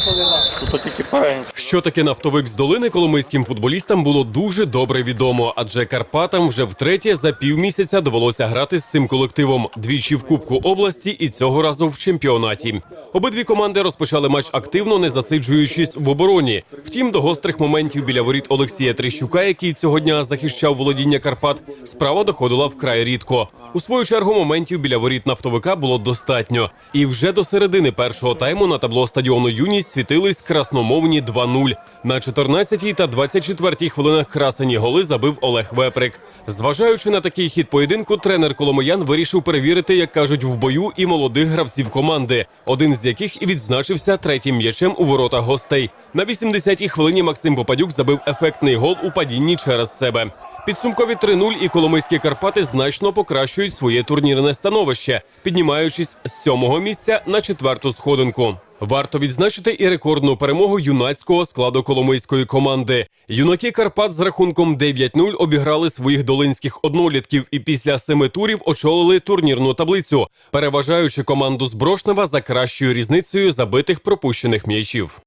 错别错 Тут тільки парень. Що таке нафтовик з долини коломийським футболістам було дуже добре відомо, адже Карпатам вже втретє за півмісяця довелося грати з цим колективом двічі в Кубку області і цього разу в чемпіонаті. Обидві команди розпочали матч активно, не засиджуючись в обороні. Втім, до гострих моментів біля воріт Олексія Трещука, який цього дня захищав володіння Карпат, справа доходила вкрай рідко. У свою чергу моментів біля воріт нафтовика було достатньо. І вже до середини першого тайму на табло стадіону Юність світились красномовні 2-0. На 14-й та 24-й хвилинах красені голи забив Олег Веприк. Зважаючи на такий хід поєдинку, тренер Коломиян вирішив перевірити, як кажуть, в бою і молодих гравців команди, один з яких і відзначився третім м'ячем у ворота гостей. На 80-й хвилині Максим Попадюк забив ефектний гол у падінні через себе. Підсумкові 3-0 і Коломийські Карпати значно покращують своє турнірне становище, піднімаючись з сьомого місця на четверту сходинку. Варто відзначити і рекордну перемогу юнацького складу коломийської команди. Юнаки Карпат з рахунком 9-0 обіграли своїх долинських однолітків і після семи турів очолили турнірну таблицю, переважаючи команду з Брошнева за кращою різницею забитих пропущених м'ячів.